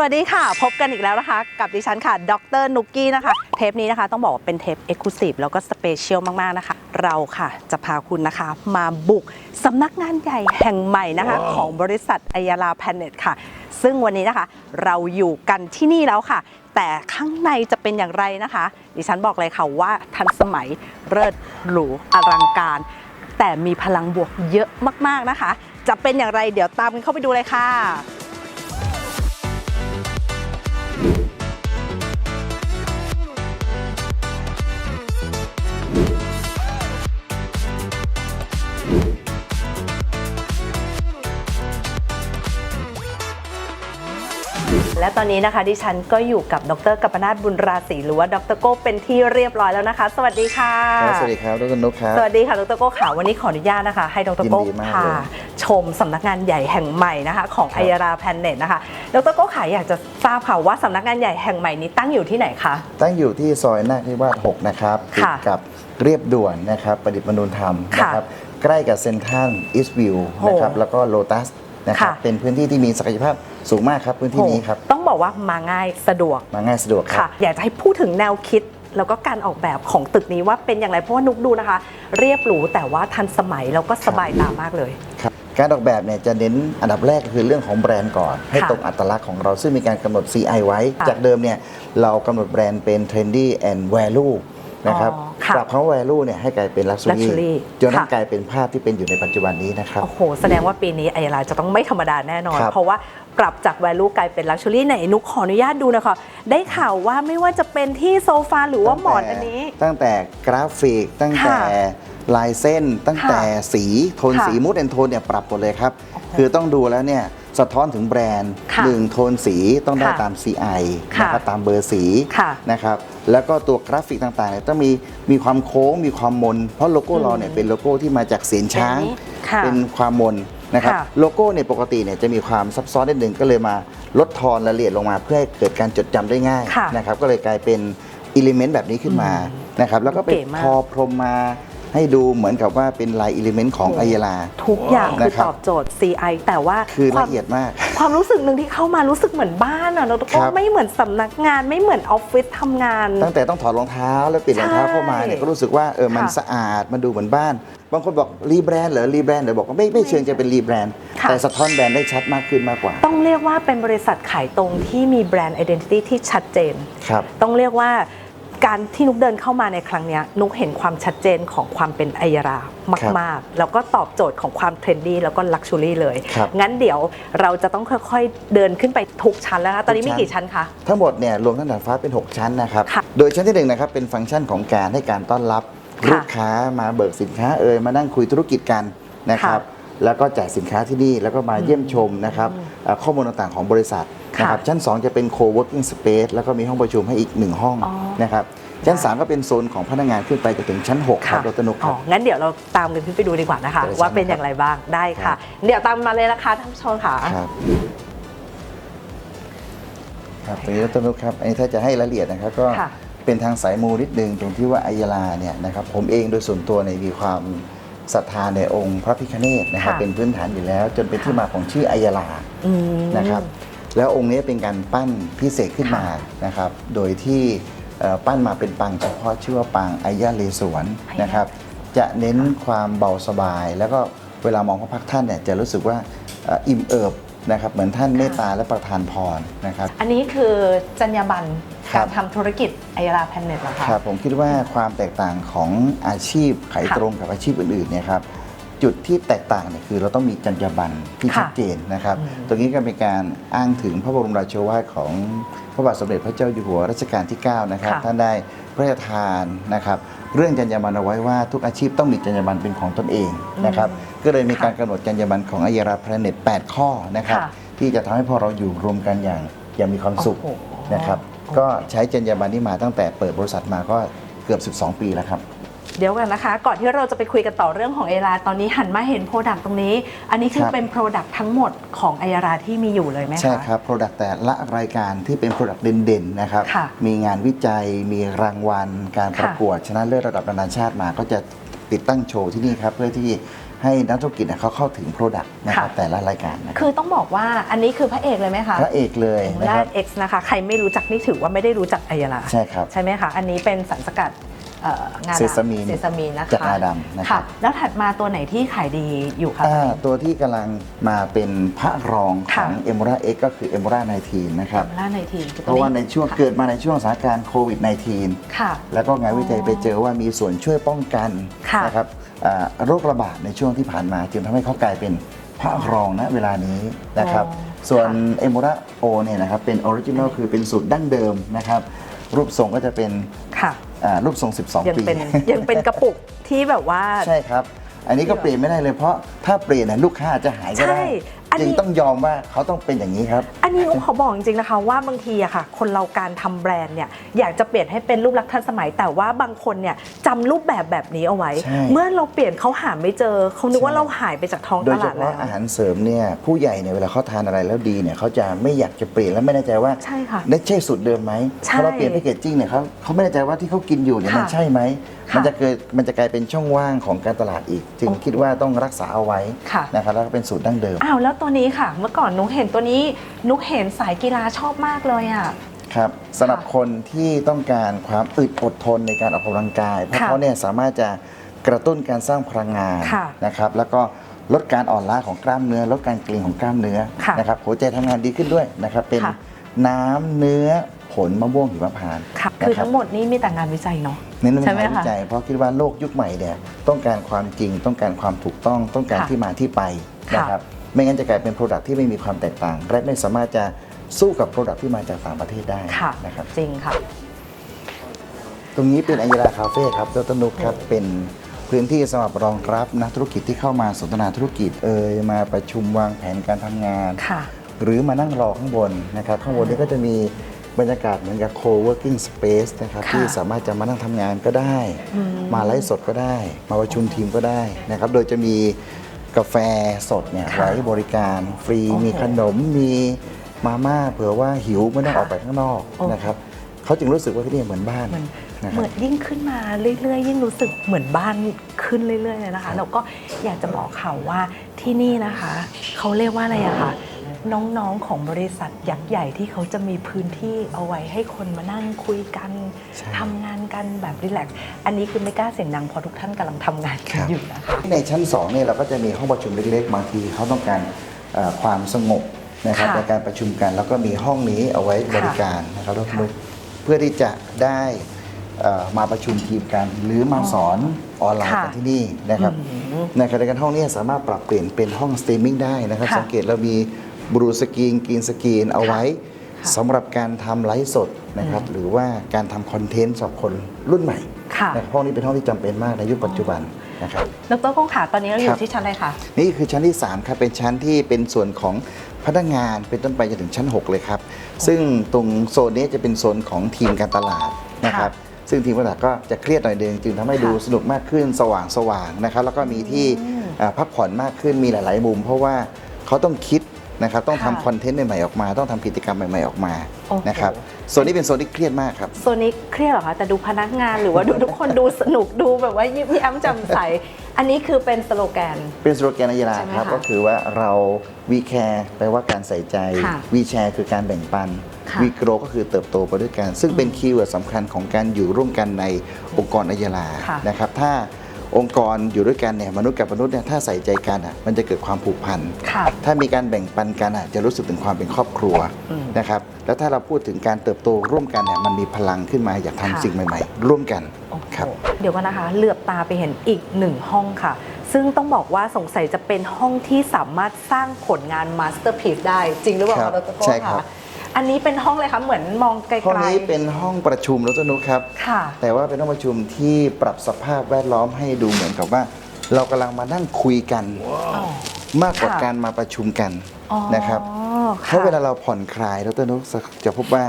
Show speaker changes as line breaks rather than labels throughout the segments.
วัสดีค่ะ พบกันอีกแล้วนะคะ กับดิฉันค่ะ ดรนุกกี้นะคะ เทปนี้นะคะต้องบอกว่าเป็นเทปเอ็กซ์คลูซีฟแล้วก็สเปเชียลมาก ๆ นะคะ เราค่ะจะพาคุณนะคะ มาบุกสำนักงานใหญ่แห่งใหม่นะคะ ของบริษัทอ y ยาลาแพนเน็ตค่ะ ซึ่งวันนี้นะคะ เราอยู่กันที่นี่แล้วค่ะ แต่ข้างในจะเป็นอย่างไรนะคะ ดิฉันบอกเลยค่ะว่าทันสมัยเลิศหรูอลังการ แต่มีพลังบวกเยอะมากๆนะคะ จะเป็นอย่างไรเดี๋ยวตามกันเข้าไปดูเลยค่ะ และตอนนี้นะคะดิฉันก็อยู่กับดรกัปนาทบุญราศีหรือว่าดรโก้เป็นที่เรียบร้อยแล้วนะคะ สวัสดีค่ะ
ครับสวัสดีครับดรนุกครับ
สวัสดีค่ะดรโก้ค่ะวันนี้ขออนุญาตนะคะ ให้ดรโก้
ยินดีมาก
พา
เลย
ชมสำนักงานใหญ่แห่งใหม่นะคะ ของ
ครั
อบยาราแพนเน็ตนะคะดรโก้ค่ะอยากจะทราบค่ะว่าสำนักงานใหญ่แห่งใหม่นี้ตั้งอยู่ที่ไหนคะ
ตั้งอยู่ที่ซอยนาคนิวาส6นะครับติด
ค่ะ
กับเรียบด่วนนะครับ ประดิษฐ์มนุนธรรม
ค่ะ
นะครับ ใกล้กับเซ็นทรัลอีสต์วิว
โอ้
นะครับแล้วก็โลตัส นะครับ
ค่ะ
เป็นพื้นที่ที่มีศักยภาพสูงมากครับพื้นที่นี้ครับ
โอ้ต้องบอกว่ามาง่ายสะดวก
มาง่ายสะดวกครั
ค่ะ
บ
อยากจะให้พูดถึงแนวคิดแล้วก็การออกแบบของตึกนี้ว่าเป็นอย่างไรเพราะว่านุกดูนะคะ เรียบหรูแต่ว่าทันสมัยแล้วก็สบายตามากเลย
ครับการออกแบบเนี่ยจะเน้นอันดับแรกก็คือเรื่องของแบรนด์ก่อน ให้
ค่ะ
ตรงอัตลักษณ์ของเราซึ่งมีการกำหนด CI ไว้
ค่ะ
จากเดิมเนี่ยเรากำหนดแบรนด์เป็น trendy and value นะครับ
อ๋อค่ะ
ปรับคำว่า value เนี่ยให้กลายเป็น luxury
luxury
จนนั้น
ค่ะ
กลายเป็นภาพที่เป็นอยู่ในปัจจุบันนี้นะครับ
โอ้โห แสดงว่าปีนี้ไอราจะต้องไม่ธรรมดาแน่นอน
ครับ
เพราะว่าปรับจาก value กลายเป็น luxury ไหนนุกขออนุญาตดูนะคะได้ข่าวว่าไม่ว่าจะเป็นที่โซฟาหรือว่าหมอนอันนี้
ตั้งแต่กราฟิก ตั้งแต่
ค่ะ
ลายเส้น ตั้งแต่สีโทน
ค่ะ
สีมูดแอนโทนเนี่ยปรับหมดเลยครับ คือต้องดูแล้วเนี่ยสะท้อนถึงแบรนด์
ค่ะ
หนึ่งโทนสีต้องได้
ค่ะ
ตาม CI
ค่ะ
นะครับตามเบอร์สี
ค่ะ
นะครับ แล้วก็ตัวกราฟิกต่างๆเนี่ยต้องมีมีความโค้งมีความมน เพราะโลโก้เราเนี่ยเป็นโลโก้ที่มาจากเสียงช้าง
ค่ะ
เป็นความมนนะครับ
ค่ะ
โลโก้เนี่ยปกติเนี่ยจะมีความซับซ้อนนิดหนึ่งก็เลยมาลดทอนรายละเอียดลงมา เพื่อให้เกิดการจดจำได้ง่าย
ค่ะ
นะครับก็เลยกลายเป็นอิเลเมนต์แบบนี้ขึ้นมานะครับแล้วก็ไป
เก๋มาก
ทอพรมมา ให้ดูเหมือนกับว่าเป็นลายอิเลเมนต์ของ
โอ้
ไอยาลา
ทุกอย่างคือ
นะครับ
ตอบโจทย์ CI แต่ว่า
คือ
ควา
ละ
ม
เอียดมาก
ความรู้สึกหนึ่งที่เข้ามารู้สึกเหมือนบ้านอะเรา
ค
ก็
รับ
ไม่เหมือนสำนักงานไม่เหมือนออฟฟิศทำงาน
ตั้งแต่ต้องถอดรองเท้าแล้วปิดรองเท้าเข้ามาเนี่ยก็รู้สึกว่าเออมัน
ค่ะ
สะอาดมันดูเหมือนบ้าน บางคนบอกรีแบรนด์เหรอรีแบรนด์เดี๋ยวบอกว่าไม่ไม่เชิงจะเป็นรีแบรนด์
ค่ะ
แต่สะท้อนแบรนด์ได้ชัดมากขึ้นมากกว่า
ต้องเรียกว่าเป็นบริษัทขายตรงที่มีแบรนด์ identity ที่ชัดเจน
ครับ
ต้องเรียกว่า การที่นุกเดินเข้ามาในครั้งเนี้ยนุกเห็นความชัดเจนของความเป็นไอยารามาก ๆ แล้วก็ตอบโจทย์ของความเทรนดี้แล้วก็ลักชัวรี่เลย
ครับ
งั้นเดี๋ยวเราจะต้องค่อย ๆ เดินขึ้นไปทุกชั้นแล้วนะตอนนี้มีกี่ชั้นคะ
ทั้งหมดเนี่ยรวมทั้งดาดฟ้าเป็น 6 ชั้นนะครับ
ค่ะ
โดยชั้นที่หนึ่งนะครับเป็นฟังก์ชันของการให้การต้อนรับ
ค่ะ
ลูกค้ามาเบิกสินค้าเอ่ยมานั่งคุยธุรกิจกันนะครับแล้วก็จ่ายสินค้าที่นี่แล้วก็มาเยี่ยมชมนะครับเอ่อข้อมูลต่างๆของบริษัท
ค่ะ
นะครับชั้น 2 จะเป็น co-working space แล้วก็มีห้องประชุมให้อีก 1 ห้อง
อ๋อ
นะครับชั้น 3 ก็เป็นโซนของพนักงานขึ้นไปจนถึงชั้น 6 ครับรถนุกค
อ๋
รั
อบงั้นเดี๋ยวเราตามกันขึ้นไปดูดีกว่านะคะ
เดี๋ยว
ว่าเป็น
ชั้น
อย่างไรบ้างได้
ครั
ค่ะ
บ
เดี๋ยวตามมาเลยนะคะท่านผู้ชมค่ะ
ครับครับตรงนี้รถนุกครับอันนี้ถ้าจะให้รายละเอียดนะครับก็
ค่ะ
เป็นทางสายมูนิดนึงตรงที่ว่าอายาลาเนี่ยนะครับผมเองโดยส่วนตัวเนี่ยมีความศรัทธาในองค์พระพิฆเนศนะครับ
ค่ะ
เป็นพื้นฐานอยู่แล้ว จนเป็นที่มาของชื่ออายาลา
อืม
นะครับ แล้วองค์นี้เป็นการปั้นพิเศษขึ้นมานะครับ โดยที่เอ่อปั้นมาเป็นปางเฉพาะชื่อว่าปางอายาเลสวน
อายา
นะครับ จะเน้นความเบาสบาย แล้วก็เวลามองพระพักตร์ท่านเนี่ยจะรู้สึกว่าเอ่ออิ่มเอิบนะครับเหมือนท่านเมตตาและประทานพรนะครับ
อันนี้คือจรรยาบรรณ
ครั
การ
บ
ทำธุรกิจไอยาราแพนเน็ตเหรอคะ
ครับผมคิดว่าความแตกต่างของอาชีพขาย
ค่ะ
ตรงกับอาชีพอื่นๆเนี่ยครับ จุดที่แตกต่างเนี่ยคือเราต้องมีจรรยาบรรณที่
ค่ะ
ชัดเจนนะครับ
อืม
ตรงนี้ก็เป็นการอ้างถึงพระบรมราโชวาทของพระบาทสมเด็จพระเจ้าอยู่หัวรัชกาลที่ 9 นะครับ
ค่ะ
ท่านได้พระราชทานนะครับ เรื่องจรรยาบรรณเอาไว้ว่าทุกอาชีพต้องมีจรรยาบรรณเป็นของตนเองนะครับ ก็เลยมีการกำหนดจรรยาบรรณของอายราแพลเน็ต8ข้อนะครับ
ค่ะ
ที่จะทำให้พอเราอยู่รวมกันอย่างอย่างมีความสุข
โอ้โห
นะครับ ก็ใช้จรรยาบรรณนี้มาตั้งแต่เปิดบริษัทมาก็เกือบ 12 ปีแล้วครับ
เดี๋ยวกันนะคะ ก่อนที่เราจะไปคุยกันต่อเรื่องของไอราตอนนี้หันมาเห็นโปรดักต์ตรงนี้ อันนี้คือ
ครับ
เป็นโปรดักต์ทั้งหมดของไอยาราที่มีอยู่เลยไหมคะ
ใช่ครับ Product แต่ละรายการที่เป็น Product เด่นๆนะครับ
ค่ะ
มีงานวิจัย มีรางวัล การประ
ค่ะ
กวดชนะเลิศระดับนานาชาติมา ก็จะติดตั้งโชว์ที่นี่ครับ เพื่อที่ให้นักธุรกิจเนี่ยเขาเข้าถึง Product นะครับ
ค่ะ
แต่ละรายการนะครับ
คือต้องบอกว่าอันนี้คือพระเอกเลยไหมคะ
พระเอกเลย
เอ็ม
นะ
รา
ครับ
เอ็กซ์นะคะ ใครไม่รู้จักนี่ถือว่าไม่ได้รู้จักไอยาลา
ใช่ครับ
ใช่ไหมคะ อันนี้เป็นสารสกัดเอ่อ งาดำ
เซซามีน
เซซามีนนะคะ
จากงาดำนะครับ
แล้วถัดมาตัวไหนที่ขายดีอยู่คะ
อ่าตัวที่กำลังมาเป็นพระรองข
ค่ะ
อง e m ม r a X ก็คือ e m ม r a 19นะครับ
ล่าในทีคือ
เพ
ตัว
ราะว่าในช่วง
ค่ะ
เกิดมาในช่วงสถานการณ์โควิด
ค่ะ
-19 แล้วก็งานวิจัยไปเจอว่ามีส่วนช่วยป้องกัน
ค่ะ
นะครับอ่าโรคระบาดในช่วงที่ผ่านมาจึงทำให้เขากลายเป็นพระรองณเวลานี้นะครับ
อ๋อ
ส่วน
ค่ะ
เอม r a O เนี่ยนะครับเป็นออริจิน l ลคือเป็นสูตรดั้งเดิมนะครับรูปทรงก็จะเป็น
ค่ะ
อ่ารูปทรง
ยัง
12ปี
เป็นยังเป็นกระปุกที่แบบว่า
ใช่ครับ อันนี้ก็เปลี่ยนไม่ได้เลยเพราะถ้าเปลี่ยนน่ะลูกค้าอาจจะหายก็ได้
ใช่ อันนี้
จึงต้องยอมว่าเขาต้องเป็นอย่างนี้ครับ
อันนี้อุ้มขอบอกจริงๆนะคะว่าบางทีอะค่ะ คนเราการทำแบรนด์เนี่ยอยากจะเปลี่ยนให้เป็นรูปลักษณ์ทันสมัย แต่ว่าบางคนเนี่ยจำรูปแบบแบบนี้เอาไว้
ใช่
เมื่อเราเปลี่ยนเขาหาไม่เจอเขานึกว่า
ใช่
เราหายไปจากท้อง
โด
ต
ยเฉ
ลาดแล้
พาะ
ว
อาหารเสริมเนี่ยผู้ใหญ่เนี่ยเวลาเขาทานอะไรแล้วดีเนี่ยเขาจะไม่อยากจะเปลี่ยนและไม่แน่ใจว่า
ใช่ค่ะ
ได้ใช่สูตรเดิมไหม
ใช่
พอเราเปลี่ยนแพคเกจจิ้งเนี่ยเขาเขาไม่แน่ใจว่าที่เขากินอยู่เนี่ยมัน
ค่ะ
ใช่ไหม
ค่ะ
มันจะเกิดมันจะกลายเป็นช่องว่างของการตลาดอีกจึง
โอ้
คิดว่าต้องรักษาเอาไว้
ค่ะ
นะครับแล้วก็เป็นสูตรดั้งเดิม
อ้าวแล้วตัวนี้ค่ะ เมื่อก่อนนุกเห็นตัวนี้นุกเห็นสายกีฬาชอบมากเลยอะ
ครับสำหรับคนที่ต้องการความอึดอดทนในการออกกำลังกาย เพราะ
ค่ะ
เขาเนี่ยสามารถจะกระตุ้นการสร้างพลังงาน
ค่ะ
นะครับแล้วก็ลดการอ่อนล้าของกล้ามเนื้อลดการเกร็งของกล้ามเนื้อ
ค่ะ
นะครับหัวใจทำงานดีขึ้นด้วยนะครับเป็น
ค่ะ
น้ำเนื้อ ผลมะม่วงหิมพานต์
ค่ะ
นะ
คือ
รับ
ทั้งหมดนี้มีแต่งานวิจัยเนาะ
เน้นเรื่อง
ใช่ไหม
งาน
คะ
วิจัยเพราะคิดว่าโลกยุคใหม่เนี่ยต้องการความจริงต้องการความถูกต้องต้องการ
ค่ะ
ที่มาที่ไป
ค่ะ
นะครับไม่งั้นจะกลายเป็น Product ที่ไม่มีความแตกต่าง และไม่สามารถจะสู้กับ Product ที่มาจากต่างประเทศได้
ค่ะ
นะครับ
จริงค่ะ
ตรงนี้เป็นอัยราคาเฟ่ครับดรนุกครับ เป็นพื้นที่สำหรับรองรับนักธุรกิจที่เข้ามาสนทนาธุรกิจเอ่ยมาประชุมวางแผนการทำงาน
ค่ะ
หรือมานั่งรอข้างบนนะครับ ข้างบนนี้ก็จะมี บรรยากาศเหมือนกับ co-working space นะครับ
ค่ะ
ที่สามารถจะมานั่งทำงานก็ได้ มาไลฟ์สดก็ได้ มาประชุมทีมก็ได้นะครับโดยจะมีกาแฟสดเนี่ย
ค่ะ
ไว้บริการฟรี
โอ้โห
มีขนมมีมาม่าเผื่อว่าหิวไม่ต้อง
ค่ะ
ออกไปข้างนอก
โอ้
นะครับเขาจึงรู้สึกว่าที่นี่เหมือนบ้าน
เหมือน
นะค
เห
รับ
มือนยิ่งขึ้นมาเรื่อยๆ ยิ่งรู้สึกเหมือนบ้านขึ้นเรื่อยๆเลยนะคะแล้วก็อยากจะบอกค่ะว่าที่นี่นะคะ เขาเรียกว่าอะไรอะคะ น้องๆของบริษัทยักษ์ใหญ่ที่เขาจะมีพื้นที่เอาไว้ให้คนมานั่งคุยกัน
ใช่
ทำงานกันแบบรีแลกซ์อันนี้คือไม่กล้าเสียงดังเพราะทุกท่านกำลังทำงานกันอยู่นะคะ
ในชั้น2เนี่ยเราก็จะมีห้องประชุมเล็กๆ บางทีเขาต้องการเอ่อความสงบนะครับ
ค่ะ
ในการประชุมกันแล้วก็มีห้องนี้เอาไว้บริการนะครับรถ
ค่ะ
นุกเพื่อที่จะได้เอ่อมาประชุมทีมกัน หรือมาสอนออนไลน์
ค่ะ
กันที่นี่นะครับ
อืม
ในขณะเดียวกันห้องนี้สามารถปรับเปลี่ยนเป็นห้องสตรีมมิ่งได้นะครับ
ค่ะ
สังเกตเรามี บลูสกรีนกรีนสกรีนเอาไว้
ค่ะ
สำหรับการทำไลฟ์สดนะครับหรือว่าการทำคอนเทนต์สำหรับคนรุ่นใหม่
ค่ะ
นะครับห้องนี้เป็นห้องที่จำเป็นมากในยุคปัจจุบันนะครับ
ดรกงขาตอนนี้เราอ
ครั
ยู่
บ
ที่ชั้นอะไรคะ
นี่คือชั้นที่ 3 ครับ เป็นชั้นที่เป็นส่วนของพนักงานเป็นต้นไปจนถึงชั้น 6 เลยครับ ซึ่งตรงโซนนี้จะเป็นโซนของทีมการตลาดนะครับ ซึ่งทีมการตลาดก็จะเครียดหน่อยเดงจึงทำให้ดูสนุกมากขึ้นสว่างสว่างนะครับ แล้วก็มีที่
อืม
อ่าพักผ่อนมากขึ้นมีหลาย ๆ มุม เพราะว่าเขาต้องคิด นะครับต้อง
ค่ะ
ทำคอนเทนต์ใหม่ๆออกมา ต้องทำกิจกรรมใหม่ๆออกมา
โอ้โห
นะครับโซนนี้เป็นโซนที่เครียดมากครับ
โซนนี้เครียดเหรอคะแต่ดูพนักงานหรือว่าดูทุกคนดูสนุกดูแบบว่ายิ้มแย้มแจ่มใส อันนี้คือเป็นสโลแกน
เป็นสโลแกนนายรา
ใช่ไหม
ครับ
คะ
ก็คือว่าเราวีแคร์แปลว่าการใส่ใจ
ค่ะ
วีแชร์คือการแบ่งปัน
ค่ะ
วีโกรก็คือเติบโตไปด้วยกัน ซึ่งเป็นคีย์เวิร์ดสำคัญของการอยู่ร่วมกันในองค์กรนายรา
ค่ะ
นะครับถ้า องค์กรอยู่ด้วยกันเนี่ยมนุษย์กับมนุษย์เนี่ยถ้าใส่ใจกันอะมันจะเกิดความผูกพัน
ค่ะ
ถ้ามีการแบ่งปันกันอะจะรู้สึกถึงความเป็นครอบครัว
อืม
นะครับแล้วถ้าเราพูดถึงการเติบโตร่วมกันเนี่ยมันมีพลังขึ้นมาอยาก
ค่ะ
ทำสิ่งใหม่ๆ ร่วมกัน
โอ้โห
ครับ
เดี๋ยวกันนะคะเหลือบตาไปเห็นอีกหนึ่งห้องค่ะ ซึ่งต้องบอกว่าสงสัยจะเป็นห้องที่สามารถสร้างผลงานมาสเตอร์พีซได้จริงหรือเปล่า
ครั
คะ
บ
ดรโก้
ใช่ครับะ
อันนี้เป็นห้องเลยคะเหมือนมองไกลๆ
ห้องนี้เป็นห้องประชุมรถนุกครับ
ค่ะ
แต่ว่าเป็นห้องประชุมที่ปรับสภาพแวดล้อมให้ดูเหมือนกับว่า เรากำลังมานั่งคุยกัน
อ๋อ
มากกว่า
ค่ะ
การมาประชุมกัน
อ๋อ
นะครับ
ค่ะ
เพราะเวลาเราผ่อนคลายดรนุกจะพบว่า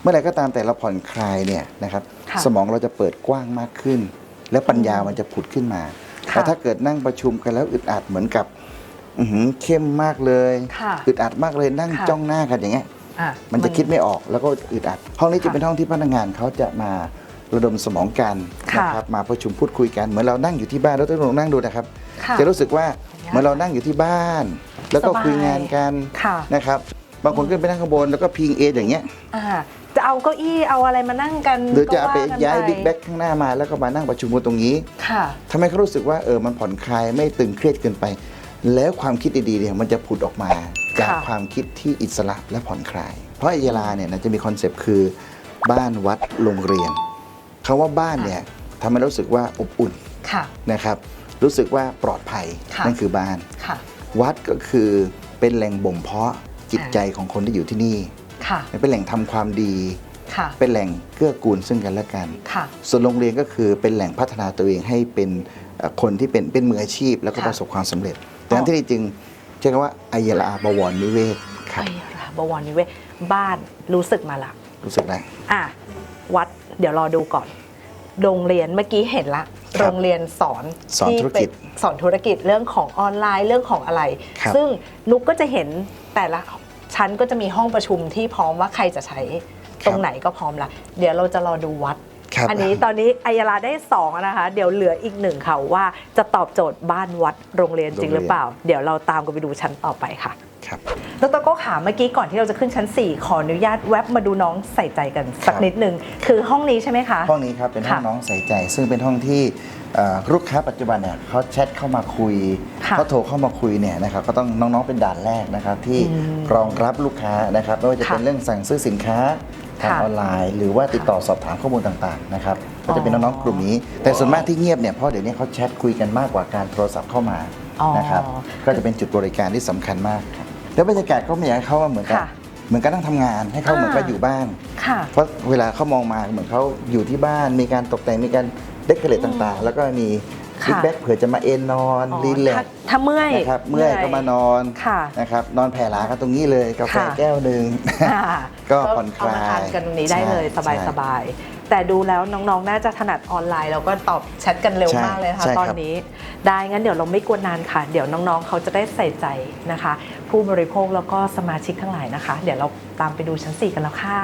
เมื่อไหร่ก็ตามแต่เราผ่อนคลายเนี่ยนะครับ
ค่ะ
สมองเราจะเปิดกว้างมากขึ้น และปัญญามันจะผุดขึ้นมา
ค่ะ
แต่ถ้าเกิดนั่งประชุมกันแล้วอึดอัดเหมือนกับอื้อหือเข้มมากเลย
ค่ะ
อึดอัดมากเลยนั่ง
ค่ะ
จ้องหน้ากันอย่างเงี้ย
อ่
มันจะคิดไม่ออกแล้วก็อึดอัด ห้องนี้จะ
ค่ะ
เป็นห้องที่พนักงานเขาจะมาระดมสมองกัน
ค่ะ
นะครับมาประชุมพูดคุยกันเหมือนเรานั่งอยู่ที่บ้านแล้วต้องลองนั่งดูนะครับ
ค่ะ
จะรู้สึกว่าเหมื่อนเรานั่งอยู่ที่บ้าน แล้วก็
สบาย
คุยงานกัน
ค่ะ
นะครับบางคนขึ้นไปนั่งข้างบนแล้วก็พิงเอนอย่างเงี้ย
อ่าจะเอาเก้าอี้เอาอะไรมานั่งกัน
หรือจะเอาไป
ก็ว่กัน
ย้ายบิ๊กแบ็คข้างหน้ามาแล้วก็มานั่งประชุมกันตรงนี้
ค่ะ
ทำให้เขารู้สึกว่าเออมันผ่อนคลายไม่ตึงเครียดเกินไป แล้วความคิดดีๆเนี่ยมันจะผุดออกมา จาก
ค่ะ
ความคิดที่อิสระและผ่อนคลาย เพราะไอยาลาเนี่ยนะจะมีคอนเซปต์คือบ้านวัดโรงเรียนคำว่าบ้านเนี่ยทำให้เรารู้สึกว่าอบอุ่น
ค่ะ
นะครับ รู้สึกว่าปลอดภัย
ค่ะ
นั่นคือบ้าน
ค่ะ
วัดก็คือเป็นแหล่งบ่มเพาะจิตใจของคนที่อยู่ที่นี่
ค่ะ
เป็นแหล่งทำความดี
ค่ะ
เป็นแหล่งเกื้อกูลซึ่งกันและกัน
ค่ะ
ส่วนโรงเรียนก็คือเป็นแหล่งพัฒนาตัวเองให้เป็นเอ่อคนที่เป็นเป็นมืออาชีพ แล้วก็
ค่ะ
ประสบความสำเร็จดังนั้นที่นี่จึง ใช้คำว่าอายลาบวรนิเวศครับ
ไอ้ราบวรนิเวศบ้านรู้สึกมาละ
รู้สึกได้
อะวัดเดี๋ยวรอดูก่อน โรงเรียนเมื่อกี้เห็นละ โรงเรียนสอน
สอน
ที่
ธุรกิจ
เป็นสอนธุรกิจเรื่องของออนไลน์เรื่องของอะไร
ครับ
ซึ่งนุกก็จะเห็นแต่ละชั้นก็จะมีห้องประชุมที่พร้อมว่าใครจะใช้ตรงไหนก็พร้อมละเดี๋ยวเราจะรอดูวัด
ครับ
อันนี้ตอนนี้อายาลาได้สองแล้วนะคะ เดี๋ยวเหลืออีกหนึ่งค่ะว่าจะตอบโจทย์บ้านวัดโรงเรียนจริงหรือเปล่า เดี๋ยวเราตามกันไปดูชั้นต่อไปค่ะ
ครับ
ดรโก้ขาเมื่อกี้ก่อนที่เราจะขึ้นชั้น 4 ขออนุญาตแวบมาดูน้องใส่ใจกันสัก
ครับ
นิดนึง คือห้องนี้ใช่ไหมคะ
ห้องนี้ครับเป็นห้อง
ค่ะ
น้องใส่ใจ ซึ่งเป็นห้องที่เอ่อลูกค้าปัจจุบันเนี่ยเขาแชทเข้ามาคุย
ค่ะ
เขาโทรเข้ามาคุยเนี่ยนะครับก็ต้องน้องๆเป็นด่านแรกนะครับที่
อืม
รองรับลูกค้านะครับไม่ว่าจะ
ค่ะ
เป็นเรื่องสั่งซื้อสินค้า ทาง
ค่ะ
ออนไลน์ หรือว่าติดต่อสอบถามข้อมูลต่างๆนะครับก็จะเป็นน้องๆกลุ่มนี้ แต่ส่วนมากที่เงียบเนี่ยเพราะเดี๋ยวนี้เขาแชทคุยกันมากกว่าการโทรศัพท์เข้ามา
อ๋อ
นะครับก็จะเป็นจุดบริการที่สำคัญมากครับแล้วบรรยากาศก็ไม่อยากให้เขาว่าเหมือนกับ
ค่ะ
เหมือนกับนั่งทำงานให้เขา
อ่า
เหมือนกับอยู่บ้าน
ค่ะ
เพราะเวลาเขามองมาเหมือนเขาอยู่ที่บ้าน มีการตกแต่งมีการเดคอเรทต่างๆ แล้วก็มี
ค่ะ
บิ๊กแบ็กเผื่อจะมาเอนนอน
อ๋อ
รีแลก
ถ้าถ้าเมื่อย
นะครับเมื่อยก็มานอน
ค่ะ
นะครับนอนแผ่หลากันตรงนี้เลยกาแฟ
ค่ะ
แก้วหนึ่ง
อ่า
ก็ผ่อนคลาย
เอมาทานกันตรงนี้ได้เลย
ใช่
สบาย
ใช่
สบายๆแต่ดูแล้วน้องๆ น่าจะถนัดออนไลน์แล้วก็ตอบแชทกันเร็ว
ใช่
มากเลยนะคะ
ใช่
ต
ค
อ
รั
น
บ
นี้ ได้งั้นเดี๋ยวเราไม่กวนนานค่ะ เดี๋ยวน้องๆ เขาจะได้ใส่ใจนะคะ ผู้บริโภคแล้วก็สมาชิกทั้งหลายนะคะ เดี๋ยวเราตามไปดูชั้น 4 กันแล้วค่ะ